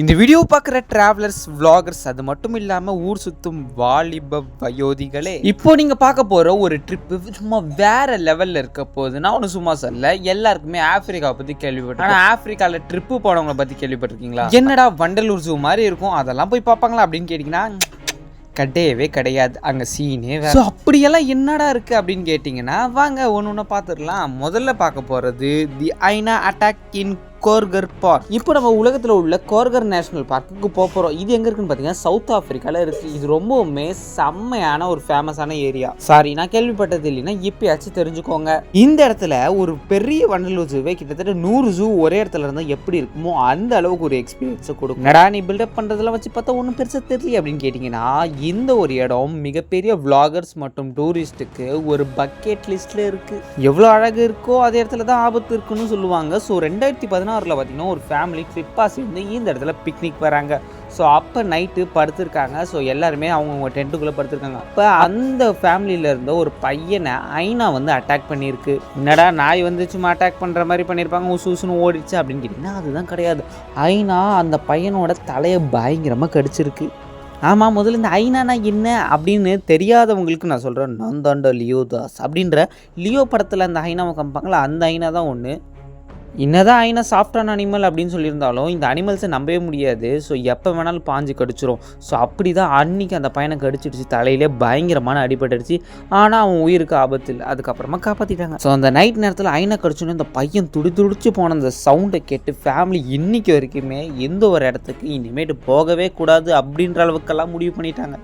இந்த வீடியோ பார்க்குற travellers vloggers அது மட்டும் இல்லாமல் ஊர் சுற்றும் வாலிப வயோதிகளே இப்போ நீங்கள் பார்க்க போகிற ஒரு ட்ரிப்பு சும்மா வேற லெவலில் இருக்க போகுது. நான் ஒன்று சும்மா சொல்ல எல்லாருக்குமே ஆஃப்ரிக்காவை பற்றி கேள்விப்பட்டேன் ஆனால் ஆஃப்ரிக்காவில் ட்ரிப்பு போனவங்களை பற்றி கேள்விப்பட்டிருக்கீங்களா? என்னடா வண்டலூர் ஜூ மாதிரி இருக்கும்? அதெல்லாம் போய் பார்ப்பாங்களா அப்படின்னு கேட்டிங்கன்னா கிடையவே கிடையாது. அங்கே சீனே ஸோ அப்படியெல்லாம் என்னடா இருக்குது அப்படின்னு கேட்டிங்கன்னா வாங்க ஒன்று ஒன்று பார்த்துடலாம். முதல்ல பார்க்க போகிறது தி ஐனா அட்டாக் இன் கோர்கர் பார்க். இப்போ நம்ம உலகத்தில் உள்ள கோர்கர் நேஷனல் பார்க்குக்கு போக போகிறோம் இது எங்கே இருக்குன்னு பார்த்தீங்கன்னா சவுத் ஆஃப்ரிக்காவில் இருக்குது இது ரொம்பவுமே செம்மையான ஒரு ஃபேமஸான ஏரியா. சாரி நான் கேள்விப்பட்டது இல்லைன்னா இப்பயாச்சும் தெரிஞ்சுக்கோங்க. இந்த இடத்துல ஒரு பெரிய வண்டலூர் ஜூவே கிட்டத்தட்ட நூறு ஜூ ஒரே இடத்துல இருந்தால் எப்படி இருக்குமோ அந்த அளவுக்கு ஒரு எக்ஸ்பீரியன்ஸை கொடுக்கும். நடா நீ பில்டப் பண்ணுறதெல்லாம் வச்சு பார்த்தா ஒன்றும் பெருசாக தெரியல அப்படின்னு கேட்டிங்கன்னா இந்த ஒரு இடம் மிகப்பெரிய விளாகர்ஸ் மற்றும் டூரிஸ்ட்டுக்கு ஒரு பக்கெட் லிஸ்ட்டில் இருக்குது எவ்வளோ அழகு இருக்கோ அதே இடத்துல தான் ஆபத்து இருக்குன்னு சொல்லுவாங்க. ஸோ ரெண்டாயிரத்தி பதினாறில் பார்த்தீங்கன்னா ஒரு ஃபேமிலி ட்ரிப்பாக சேர்ந்து இந்த இடத்துல பிக்னிக் வராங்க. ஸோ அப்போ நைட்டு படுத்திருக்காங்க. ஸோ எல்லாருமே அவங்கவுங்க டென்ட்டுக்குள்ளே படுத்திருக்காங்க. அப்போ அந்த ஃபேமிலியில் இருந்த ஒரு பையனை ஐனா வந்து அட்டாக் பண்ணியிருக்கு. என்னடா நாய் வந்து சும்மா அட்டாக் பண்ணுற மாதிரி பண்ணியிருப்பாங்க. உசு உசுன்னு ஓடிச்சு அப்படின்னு கேட்டிங்கன்னா அதுதான் கிடையாது. ஐனா அந்த பையனோட தலையை பயங்கரமாக கடிச்சிருக்கு. ஆமாம் முதல்ல இந்த ஐனானா என்ன? அப்படின்னு தெரியாதவங்களுக்கு நான் சொல்கிறேன் நான் தாண்டா லியோ தாஸ். அப்படின்ற லியோ படத்தில் அந்த ஐனாவை காமிப்பாங்களா அந்த ஐனா தான் ஒன்று என்னதான் ஐனா சாஃப்டான அனிமல் அப்படின்னு சொல்லியிருந்தாலும் இந்த அனிமல்ஸை நம்பவே முடியாது. ஸோ எப்போ வேணாலும் பாஞ்சு கடிச்சிரும். ஸோ அப்படி தான் அன்னைக்கு அந்த பையனை கடிச்சிடுச்சு. தலையிலே பயங்கரமான அடிபட்டுடுச்சு ஆனால் அவன் உயிருக்கு ஆபத்து இல்லை. அதுக்கப்புறமா காப்பாற்றிட்டாங்க ஸோ அந்த நைட் நேரத்தில் ஐனா கடிச்சோன்னே இந்த பையன் துடி துடிச்சு போன அந்த சவுண்டை கேட்டு ஃபேமிலி இன்னைக்கு வரைக்குமே எந்த ஒரு இடத்துக்கு இனிமேட்டு போகவே கூடாது அப்படின்ற அளவுக்கெல்லாம் முடிவு பண்ணிட்டாங்க.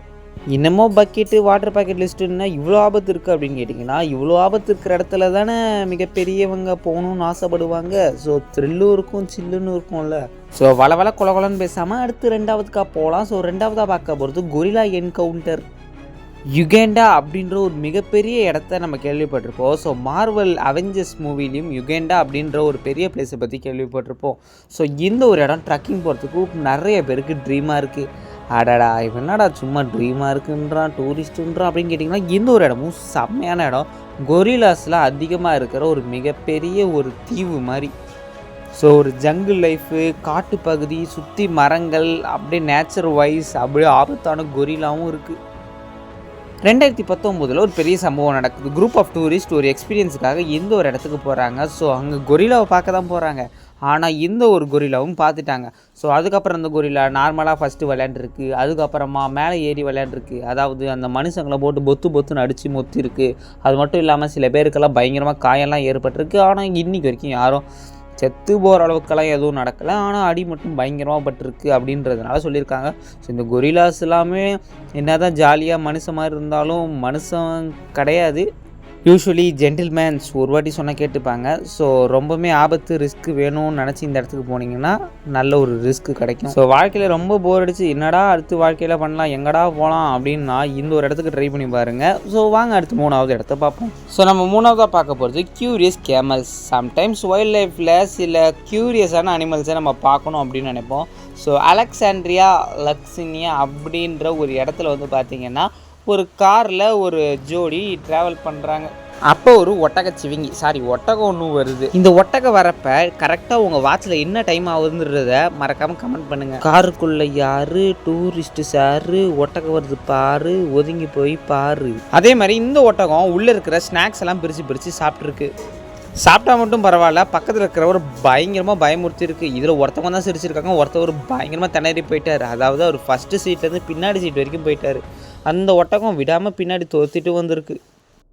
இன்னமும் பக்கெட்டு வாட்டர் பாக்கெட் லிஸ்ட்டுன்னா இவ்வளோ ஆபத்து இருக்குது அப்படின்னு கேட்டிங்கன்னா இவ்வளோ ஆபத்து இருக்கிற இடத்துல தானே மிகப்பெரியவங்க போகணும்னு ஆசைப்படுவாங்க. ஸோ த்ரில்லும் இருக்கும் சில்லுன்னு இருக்கும்ல. ஸோ வள வள குலகுலன்னு பேசாமல் அடுத்து ரெண்டாவதுக்கா போகலாம் ஸோ ரெண்டாவதாக பார்க்க போகிறது கொரிலா என்கவுண்டர் யுகேண்டா அப்படின்ற ஒரு மிகப்பெரிய இடத்த நம்ம கேள்விப்பட்டிருப்போம். ஸோ மார்வல் அவெஞ்சர்ஸ் மூவிலையும் யுகேண்டா அப்படின்ற ஒரு பெரிய பிளேஸை பற்றி கேள்விப்பட்டிருப்போம். ஸோ இந்த ஒரு இடம் ட்ரக்கிங் போகிறதுக்கு நிறைய பேருக்கு ட்ரீமாக இருக்குது அடடா இப்போ என்னடா சும்மா ட்ரீமாக இருக்குன்றான் டூரிஸ்ட்டுன்றான் அப்படின்னு கேட்டிங்கன்னா இந்த ஒரு இடமும் செம்மையான இடம். கொரிலாஸில் அதிகமாக இருக்கிற ஒரு மிகப்பெரிய ஒரு தீவு மாதிரி. ஸோ ஒரு ஜங்கிள் லைஃபு காட்டுப்பகுதி சுற்றி மரங்கள் அப்படியே நேச்சர் வைஸ் அப்படியே ஆபத்தான கொரிலாவும் இருக்குது ரெண்டாயிரத்தி பத்தொம்போதில் ஒரு பெரிய சம்பவம் நடக்குது. குரூப் ஆஃப் டூரிஸ்ட் ஒரு எக்ஸ்பீரியன்ஸுக்காக எந்த ஒரு இடத்துக்கு போகிறாங்க ஸோ அங்கே கொரிலாவை பார்க்க தான் போகிறாங்க ஆனால் இந்த ஒரு கொரிலாவும் பார்த்துட்டாங்க. ஸோ அதுக்கப்புறம் அந்த கொரிலா நார்மலாக ஃபஸ்ட்டு விளையாண்டுருக்கு. அதுக்கப்புறமா மேலே ஏறி விளையாண்டுருக்கு. அதாவது அந்த மனுஷங்களை போட்டு பொத்து பொத்துன்னு அடித்து மொத்திருக்கு. அது மட்டும் இல்லாமல் சில பேருக்கெல்லாம் பயங்கரமாக காயெல்லாம் ஏற்பட்டிருக்கு. ஆனால் இன்றைக்கி வரைக்கும் யாரும் செத்து போகிற அளவுக்கெல்லாம் எதுவும் நடக்கலை. ஆனால் அடி மட்டும் பயங்கரமாக பட்டிருக்கு அப்படின்றதுனால சொல்லியிருக்காங்க. ஸோ இந்த கொரிலாஸ் எல்லாமே என்ன தான் ஜாலியாக மனுஷன் மாதிரி இருந்தாலும் மனுஷன் கிடையாது. யூஸ்வலி ஜென்டில்மேன்ஸ் ஒரு வாட்டி சொன்னால் கேட்டுப்பாங்க. ஸோ ரொம்பவுமே ஆபத்து ரிஸ்க் வேணும்னு நினச்சி இந்த இடத்துக்கு போனீங்கன்னா நல்ல ஒரு ரிஸ்க் கிடைக்கும். ஸோ வாழ்க்கையில் ரொம்ப போர் அடிச்சு என்னடா அடுத்து வாழ்க்கையில் பண்ணலாம் எங்கடா போகலாம் அப்படின்னா இந்த ஒரு இடத்துக்கு ட்ரை பண்ணி பாருங்கள் ஸோ வாங்க அடுத்து மூணாவது இடத்த பார்ப்போம். ஸோ நம்ம மூணாவதாக பார்க்க போகிறது க்யூரியஸ் கேமல்ஸ் சம்டைம்ஸ் வைல்ட் லைஃப்பில் சில க்யூரியஸான அனிமல்ஸை நம்ம பார்க்கணும் அப்படின்னு நினைப்போம். ஸோ அலெக்சாண்ட்ரியா லக்ஸினியா அப்படின்ற ஒரு இடத்துல வந்து பார்த்தீங்கன்னா ஒரு காரில் ஒரு ஜோடி ட்ராவல் பண்ணுறாங்க அப்போ ஒரு ஒட்டக சிவிங்கி சாரி ஒட்டகம் ஒன்று வருது. இந்த ஒட்டகம் வரப்ப கரெக்டாக உங்கள் வாட்சில் என்ன டைம் ஆகுதுன்றத மறக்காமல் கமெண்ட் பண்ணுங்கள் காருக்குள்ளே யாரு? டூரிஸ்ட்டு சாரு ஒட்டகம் வருது பாரு ஒதுங்கி போய் பாரு. அதே மாதிரி இந்த ஒட்டகம் உள்ளே இருக்கிற ஸ்நாக்ஸ் எல்லாம் பிரித்து பிரித்து சாப்பிட்ருக்கு சாப்பிட்டா மட்டும் பரவாயில்ல. பக்கத்தில் இருக்கிறவர் பயங்கரமாக பயமுறுத்தி இருக்குது இதில் ஒருத்தவங்க தான் சிரிச்சிருக்காங்க. ஒருத்தவர் பயங்கரமாக திணறி போயிட்டார். அதாவது அவர் ஃபஸ்ட்டு சீட்லேருந்து பின்னாடி சீட் வரைக்கும் போயிட்டார். அந்த ஒட்டகம் விடாமல் பின்னாடி தோத்திட்டு வந்திருக்கு.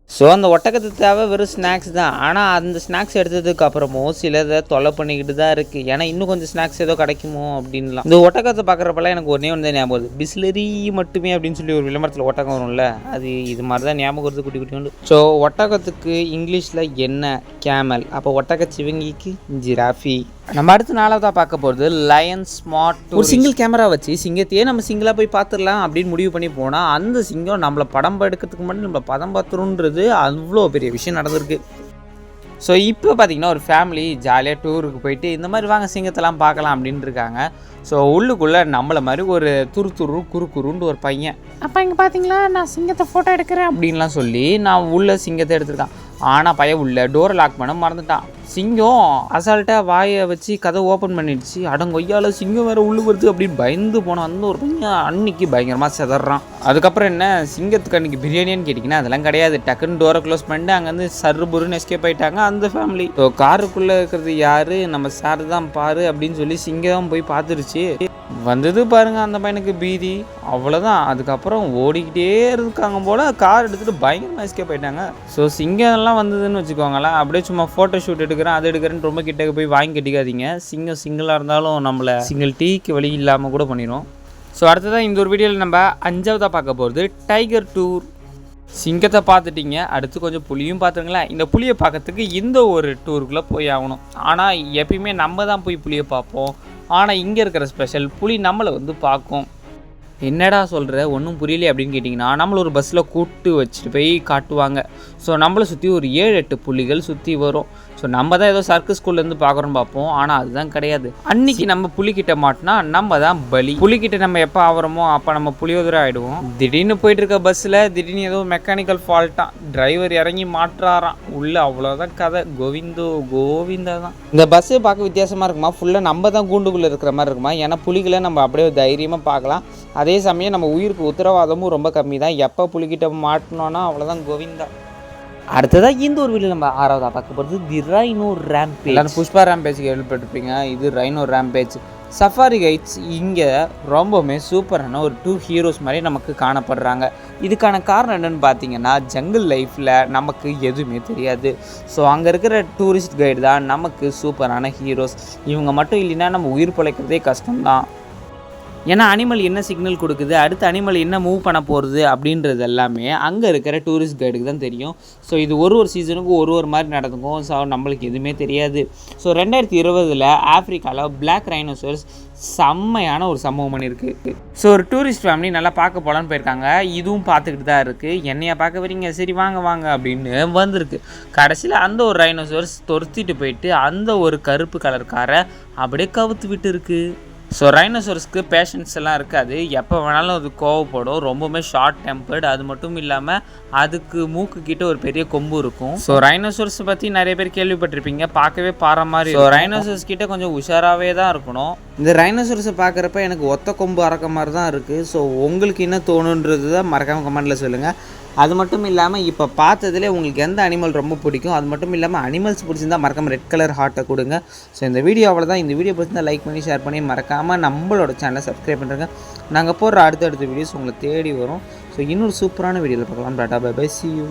ஸோ அந்த ஒட்டகத்துக்கு தேவை வெறும் ஸ்நாக்ஸ் தான். ஆனால் அந்த ஸ்நாக்ஸ் எடுத்ததுக்கு அப்புறமும் சிலதை தொலை பண்ணிக்கிட்டு தான் இருக்குது ஏன்னா இன்னும் கொஞ்சம் ஸ்நாக்ஸ் ஏதோ கிடைக்குமோ அப்படின்லாம். இந்த ஒட்டகத்தை பார்க்குறப்பெல்லாம் எனக்கு ஒன்றே ஒன்று தான் ஞாபகம் வருது. பிஸ்லரி மட்டுமே அப்படின்னு சொல்லி ஒரு விளம்பரத்தில் ஒட்டகம் வரும்ல? அது இது மாதிரி தான் ஞாபகம் வருது குட்டி குட்டி உண்டு ஸோ ஒட்டகத்துக்கு இங்கிலீஷில் என்ன கேமல் அப்போ ஒட்டக சிவங்கிக்கு ஜிராஃபி. நம்ம அடுத்த நாலாவதாக பார்க்க போகிறது லயன் ஸ்மார்ட் ஒரு சிங்கிள் கேமரா வச்சு சிங்கத்தையே நம்ம சிங்கிளாக போய் பார்த்துடலாம் அப்படின்னு முடிவு பண்ணி போனால் அந்த சிங்கம் நம்மளை படம் எடுக்கிறதுக்கு முன்னாடி நம்மளை படம் பார்த்துருன்றது அவ்வளோ பெரிய விஷயம் நடந்திருக்கு. ஸோ இப்போ பார்த்தீங்கன்னா ஒரு ஃபேமிலி ஜாலியாக டூருக்கு போயிட்டு இந்த மாதிரி வாங்க சிங்கத்தெல்லாம் பார்க்கலாம் அப்படின்னு இருக்காங்க. ஸோ உள்ளுக்குள்ளே நம்மளை மாதிரி ஒரு துரு துரு குறு குறுன்னு ஒரு பையன். அப்பா இங்கே பார்த்தீங்களா நான் சிங்கத்தை ஃபோட்டோ எடுக்கிறேன் அப்படின்லாம் சொல்லி நான் உள்ள சிங்கத்தை எடுத்திருக்கான். ஆனால் பையன் உள்ள டோரை லாக் பண்ண மறந்துட்டான். சிங்கம் அசால்ட்டாக வாயை வச்சு கதை ஓப்பன் பண்ணிடுச்சு. அடங்கொய்யால சிங்கம் வேற உள்ளு வருது அப்படின்னு பயந்து போனான் அந்த ஒரு பையன் அன்னைக்கு பயங்கரமாக செதறான். அதுக்கப்புறம் என்ன சிங்கத்துக்கு அன்றைக்கி பிரியாணின்னு கேட்டிங்கன்னா அதெல்லாம் கிடையாது. டக்குன்னு டோரை க்ளோஸ் பண்ணிட்டு அங்கேருந்து சர்ரு புருன்னு எஸ்கேப் ஆகிட்டாங்க அந்த ஃபேமிலி ஸோ காருக்குள்ளே இருக்கிறது யார்? நம்ம சார் தான் பாரு அப்படின்னு சொல்லி சிங்கம் போய் பார்த்துருச்சு. வந்தது பாருங்க அந்த பையனுக்கு பீதி. அவ்வளோதான் அதுக்கப்புறம் ஓடிக்கிட்டே இருக்காங்க போல் கார் எடுத்துகிட்டு பயங்கரமாக எஸ்கேப் ஆகிட்டாங்க ஸோ சிங்கம்லாம் வந்ததுன்னு வச்சுக்கோங்களேன் அப்படியே சும்மா ஃபோட்டோ ஷூட் எடுக்கிறேன் அது எடுக்கிறேன்னு ரொம்ப கிட்டக்கு போய் வாங்கி கட்டிக்காதீங்க. சிங்கம் சிங்கிளாக இருந்தாலும் நம்மளை சிங்கிள் டீக்கு வழி இல்லாமல் கூட பண்ணிடும் ஸோ அடுத்ததான் இந்த ஒரு வீடியோவில் நம்ம அஞ்சாவதாக பார்க்க போகிறது டைகர் டூர் சிங்கத்தை பார்த்துட்டீங்க. அடுத்து கொஞ்சம் புளியும் பார்த்துருங்களேன். இந்த புலியை பார்க்கறதுக்கு இந்த ஒரு டூருக்குள்ளே போய் ஆகணும். ஆனால் எப்பயுமே நம்ம தான் போய் புலியை பார்ப்போம். ஆனால் இங்கே இருக்கிற ஸ்பெஷல் புலி நம்மளை வந்து பார்க்கும். என்னடா சொல்கிற ஒன்றும் புரியலையே அப்படின்னு கேட்டிங்கன்னா நம்மளை ஒரு பஸ்ஸில் கூப்பிட்டு வச்சுட்டு போய் காட்டுவாங்க. ஸோ நம்மளை சுற்றி ஒரு ஏழு எட்டு புலிகள் சுற்றி வரும். ஸோ நம்ம தான் ஏதோ சர்க்கஸ் ஸ்கூல்லேருந்து பார்க்குறோம் பார்ப்போம். ஆனால் அதுதான் கிடையாது. அன்னைக்கு நம்ம புலிகிட்ட மாட்டினா நம்ம தான் பலி. புலிகிட்ட நம்ம எப்போ ஆகிறோமோ அப்போ நம்ம புளியோதரை ஆகிடுவோம் திடீர்னு போயிட்டு இருக்க பஸ்ஸில் திடீர்னு ஏதோ மெக்கானிக்கல் ஃபால்ட்டான் டிரைவர் இறங்கி மாற்றாராம் உள்ள அவ்வளோதான் கதை. கோவிந்தோ கோவிந்தா தான் இந்த பஸ்ஸு பார்க்க வித்தியாசமாக இருக்குமா? ஃபுல்லாக நம்ம தான் கூண்டுக்குள்ளே இருக்கிற மாதிரி இருக்குமா? ஏன்னா புலிகளை நம்ம அப்படியே தைரியமாக பார்க்கலாம். அதே சமயம் நம்ம உயிருக்கு உத்தரவாதமும் ரொம்ப கம்மி தான் எப்போ புலிகிட்ட மாட்டினோன்னா அவ்வளோதான் கோவிந்தா. அடுத்ததாக இந்த ஒரு வீடியோ நம்ம ஆறாவதாக பார்க்க போகிறது தி ரைனோ ரேம்பேஜ் எல்லாரும் புஷ்பா ரேம்பேஜ் கேள்விப்பட்டிருப்பீங்க. இது ரைனோ ரேம்பேஜ் சஃபாரி கைட்ஸ் இங்கே ரொம்பவுமே சூப்பரான ஒரு டூ ஹீரோஸ் மாதிரி நமக்கு காணப்படுறாங்க. இதுக்கான காரணம் என்னென்னு பார்த்தீங்கன்னா ஜங்கிள் லைஃப்பில் நமக்கு எதுவுமே தெரியாது. ஸோ அங்கே இருக்கிற டூரிஸ்ட் கைடு தான் நமக்கு சூப்பரான ஹீரோஸ் இவங்க மட்டும் இல்லைன்னா நம்ம உயிர் பிழைக்கிறதே கஷ்டம்தான். ஏன்னா அனிமல் என்ன சிக்னல் கொடுக்குது? அடுத்த அனிமல் என்ன மூவ் பண்ண போகிறது அப்படின்றது எல்லாமே அங்கே இருக்கிற டூரிஸ்ட் கைடுக்கு தான் தெரியும். ஸோ இது ஒரு ஒரு சீசனுக்கும் ஒரு ஒரு மாதிரி நடந்துக்கும். ஸோ நம்மளுக்கு எதுவுமே தெரியாது. ஸோ ரெண்டாயிரத்தி இருபதில் ஆஃப்ரிக்காவில் பிளாக் ரைனோசர்ஸ் செம்மையான ஒரு சம்பவம் பண்ணியிருக்கு. ஸோ ஒரு டூரிஸ்ட் ஃபேமிலி நல்லா பார்க்க போகலான்னு போயிருக்காங்க. இதுவும் பார்த்துக்கிட்டு தான் இருக்குது என்னையா பார்க்க வரீங்க? சரி வாங்க வாங்க அப்படின்னு வந்திருக்கு. கடைசியில் அந்த ஒரு ரைனோசர்ஸ் துரத்திட்டு போயிட்டு அந்த ஒரு கருப்பு கலர் காரை அப்படியே கவுத்து விட்டுருக்கு. ஸோ ரைனோசரஸ்க்கு பேஷன்ஸ் எல்லாம் இருக்காது. எப்போ வேணாலும் அது கோவப்படும். ரொம்பவுமே ஷார்ட் டெம்பர்டு அது மட்டும் இல்லாமல் அதுக்கு மூக்கு கிட்ட ஒரு பெரிய கொம்பு இருக்கும். ஸோ ரைனோசரஸ் பற்றி நிறைய பேர் கேள்விப்பட்டிருப்பீங்க. பார்க்கவே பாறை மாதிரி ஸோ ரைனோசரஸ் கிட்ட கொஞ்சம் உஷாராகவே தான் இருக்கணும். இந்த ரைனோசரஸை பார்க்குறப்ப எனக்கு ஒத்த கொம்பு அறக்க மாதிரி தான் இருக்குது ஸோ உங்களுக்கு என்ன தோணுன்றது தான் மறக்காமல் கமெண்ட்டில் சொல்லுங்கள் அது மட்டும் இல்லாமல் இப்போ பார்த்ததுலேயே உங்களுக்கு எந்த அனிமல் ரொம்ப பிடிக்கும்? அது மட்டும் இல்லாமல் அனிமல்ஸ் பிடிச்சிருந்தா மறக்காமல் ரெட் கலர் ஹார்ட்டை கொடுங்க. ஸோ இந்த வீடியோ அவ்வளோதான் இந்த வீடியோ பிடிச்சிருந்தா லைக் பண்ணி ஷேர் பண்ணி மறக்காமல் நம்மளோட சேனலை சப்ஸ்கிரைப் பண்ணுறேங்க நாங்கள் போடுற அடுத்தடுத்த வீடியோஸ் உங்களை தேடி வரும். ஸோ இன்னொரு சூப்பரான வீடியோவில் பார்க்கலாம். Tata bye bye see you